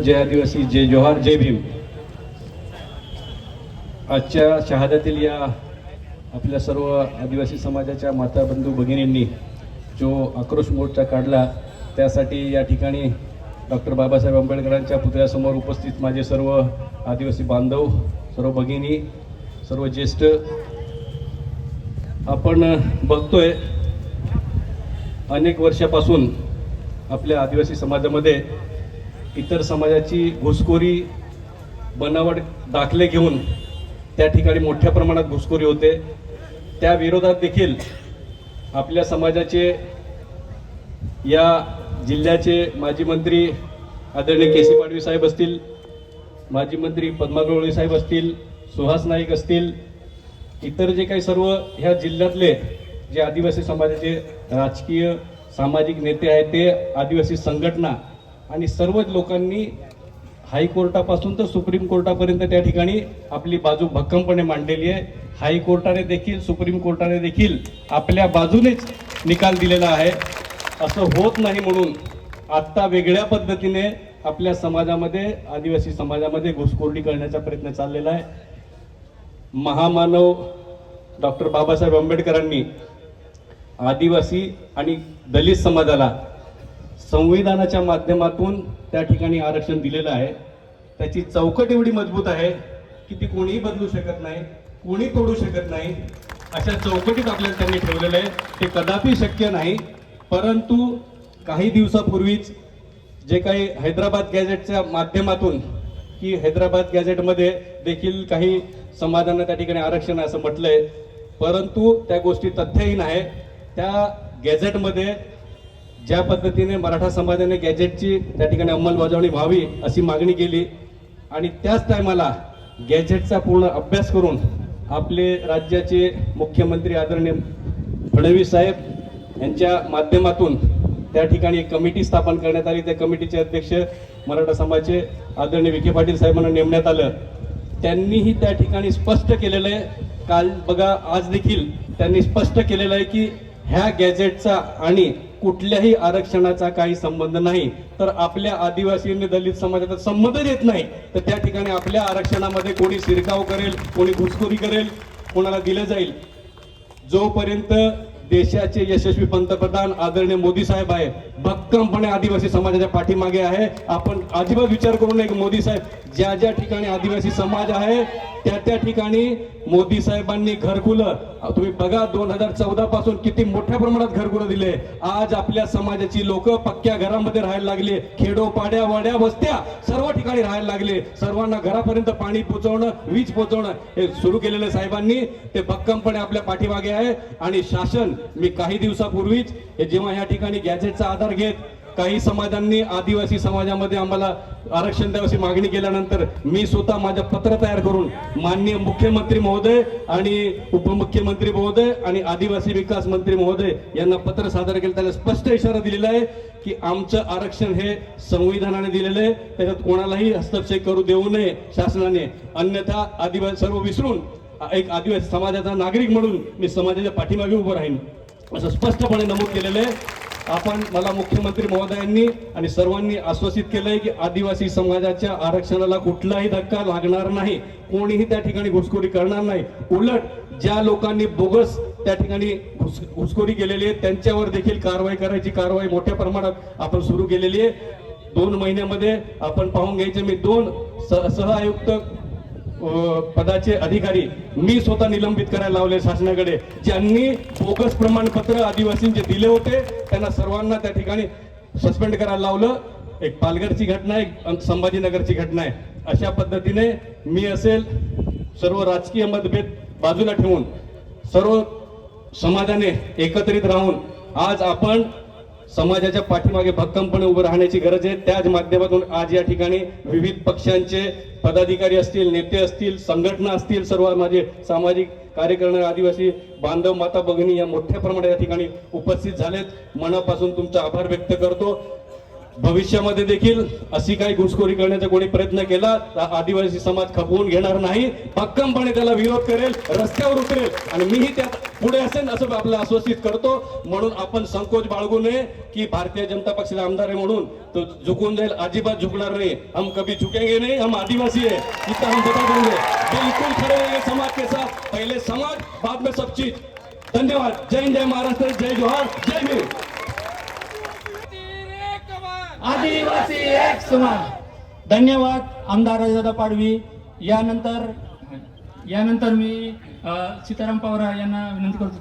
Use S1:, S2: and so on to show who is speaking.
S1: जय आदिवासी जय जोहार जय भीम. आजच्या शहादातील या आपल्या सर्व आदिवासी समाजाच्या माता बंधू भगिनींनी जो आक्रोश मोर्चा काढला त्यासाठी या ठिकाणी डॉक्टर बाबासाहेब आंबेडकरांच्या पुतळ्यासमोर उपस्थित माझे सर्व आदिवासी बांधव सर्व भगिनी सर्व ज्येष्ठ. आपण बघतोय अनेक वर्षापासून आपल्या आदिवासी समाजामध्ये इतर समाजाची घुसखोरी बनावट दाखले घेऊन त्या ठिकाणी मोठ्या प्रमाणात घुसखोरी होते. त्या विरोधात देखील आपल्या समाजाचे या जिल्ह्याचे माजी मंत्री आदरणीय के सी पाडवी साहेब असतील माजी मंत्री पद्मागवळी साहेब असतील सुहास नाईक असतील इतर जे काही सर्व ह्या जिल्ह्यातले जे आदिवासी समाजाचे राजकीय सामाजिक नेते आहेत ते आदिवासी संघटना आणि सर्वच लोकांनी हायकोर्टापासून तर सुप्रीम कोर्टापर्यंत त्या ठिकाणी आपली बाजू भक्कमपणे मांडलेली आहे. हायकोर्टाने देखील सुप्रीम कोर्टाने देखील आपल्या बाजूनेच निकाल दिलेला आहे. असं होत नाही म्हणून आत्ता वेगळ्या पद्धतीने आपल्या समाजामध्ये आदिवासी समाजामध्ये घुसखोरडी करण्याचा प्रयत्न चाललेला आहे. महामानव डॉक्टर बाबासाहेब आंबेडकरांनी आदिवासी आणि दलित समाजाला संविधानाच्या माध्यमातून त्या ठिकाणी आरक्षण दिलेलं आहे. त्याची चौकट एवढी मजबूत आहे की ती कोणीही बदलू शकत नाही कोणी तोडू शकत नाही. अशा चौकटीत आपल्याला त्यांनी ठेवलेलं आहे. ते कदापि शक्य नाही परंतु काही दिवसापूर्वीच जे काही हैदराबाद गॅझेटच्या माध्यमातून की हैदराबाद गॅझेटमध्ये देखील काही समाजांना त्या ठिकाणी आरक्षण आहे असं म्हटलंय. परंतु त्या गोष्टी तथ्यहीन आहे. त्या गॅझेटमध्ये ज्या पद्धतीने मराठा समाजाने गॅजेटची त्या ठिकाणी अंमलबजावणी व्हावी अशी मागणी केली आणि त्याच टायमाला गॅजेटचा पूर्ण अभ्यास करून आपले राज्याचे मुख्यमंत्री आदरणीय फडणवीस साहेब यांच्या माध्यमातून त्या ठिकाणी एक कमिटी स्थापन करण्यात आली. त्या कमिटीचे अध्यक्ष मराठा समाजाचे आदरणीय विखे पाटील साहेबांना नेमण्यात आलं. त्यांनीही त्या ठिकाणी स्पष्ट केलेलं आहे. काल बघा आज देखील त्यांनी स्पष्ट केलेलं आहे की ह्या गॅजेटचा आणि कुठल्याही आरक्षणाचा काही संबंध नाही. तर आपल्या आदिवासी आणि दलित समाजाचा संबंध येत नाही. तर त्या ठिकाणी आपल्या आरक्षणामध्ये कोणी शिरकाव करेल कोणी घुसखोरी करेल कोणाला दिलं जाईल. जोपर्यंत देशाचे यशस्वी पंतप्रधान आदरणीय मोदी साहेब आहे. भक्कमपणे आदिवासी समाजाच्या पाठीमागे आहे. आपण अजिबात विचार करू नये मोदी साहेब ज्या ज्या ठिकाणी आदिवासी समाज आहे त्या त्या ठिकाणी मोदी साहेबांनी घरकुलं तुम्ही बघा दोन हजार चौदा पासून किती मोठ्या प्रमाणात घरकुलं दिले. आज आपल्या समाजाची लोक पक्क्या घरामध्ये राहायला लागले. खेडोपाड्या वाड्या वस्त्या सर्व ठिकाणी राहायला लागले. सर्वांना घरापर्यंत पाणी पोचवणं वीज पोचवणं हे सुरू केलेलं साहेबांनी. ते भक्कमपणे आपल्या पाठीमागे आहे. आणि शासन मी काही दिवसापूर्वीच जेव्हा या ठिकाणी गॅजेटचा आधार घेत काही समाजांनी आदिवासी समाजामध्ये आम्हाला आरक्षण द्यावशी मागणी केल्यानंतर मी स्वतः माझं पत्र तयार करून माननीय मुख्यमंत्री महोदय आणि उपमुख्यमंत्री महोदय आणि आदिवासी विकास मंत्री महोदय यांना पत्र सादर केलं. त्याला स्पष्ट इशारा दिलेला आहे की आमचं आरक्षण हे संविधानाने दिलेलं आहे. त्याच्यात कोणालाही हस्तक्षेप करू देऊ नये शासनाने. अन्यथा आदिवासी सर्व विसरून एक आदिवासी समाजाचा नागरिक म्हणून मी समाजाच्या पाठीमागे उभं राहीन. असं स्पष्टपणे नमूद केलेलं आहे. आपण मला मुख्यमंत्री महोदयांनी आणि सर्वांनी आश्वासित केलंय की आदिवासी समाजाच्या आरक्षणाला कुठलाही धक्का लागणार नाही. कोणीही त्या ठिकाणी घुसखोरी करणार नाही. उलट ज्या लोकांनी बोगस त्या ठिकाणी घुस घुसखोरी केलेली आहे त्यांच्यावर देखील कारवाई करायची कारवाई मोठ्या प्रमाणात आपण सुरू केलेली आहे. दोन महिन्यामध्ये आपण पाहून घ्यायचे. मी दोन सह सह आयुक्त पदाचे अधिकारी मी स्वतः निलंबित करायला लावले शासनाकडे. ज्यांनी बोगस प्रमाणपत्र आदिवासींचे दिले होते त्यांना सर्वांना त्या ठिकाणी सस्पेंड करायला लावलं. एक पालघरची घटना आहे एक संभाजीनगरची घटना आहे. अशा पद्धतीने मी असेल सर्व राजकीय मतभेद बाजूला ठेवून सर्व समाजाने एकत्रित राहून आज आपण समाजाच्या पाठीमागे भक्कमपणे उभं राहण्याची गरज आहे. त्याच माध्यमातून आज या ठिकाणी विविध पक्षांचे पदाधिकारी असतील नेते असतील संघटना असतील सर्व माझे सामाजिक कार्य करणारे आदिवासी बांधव माता भगिनी या मोठ्या प्रमाणात या ठिकाणी उपस्थित झालेत. मनापासून तुमचा आभार व्यक्त करतो. भविष्यामध्ये देखील अशी काही घुसखोरी करण्याचा कोणी प्रयत्न केला तर आदिवासी समाज खपवून घेणार नाही. भक्कमपणे त्याला विरोध करेल रस्त्यावर उतरेल. आणि मीही त्यात पुढे असेल असं आपलं आश्वासित करतो. म्हणून आपण संकोच बाळगू नये की भारतीय जनता पक्षाचे आमदार आहे म्हणून तो झुकून जाईल अजिबात झुकणार नाही. हम कभी झुकेंगे नहीं हम आदिवासी है. इतना हम बता देंगे. बिल्कुल खड़े रहेंगे समाज के साथ. पहले समाज बाद में सब चीज. धन्यवाद. जय हिंद जय महाराष्ट्र जय जोहार जय भीम.
S2: आदिवासी एक समान धन्यवाद आमदार राजादा पाडवी. यानंतर यानंतर मी सीताराम पवार यांना विनंती करतो.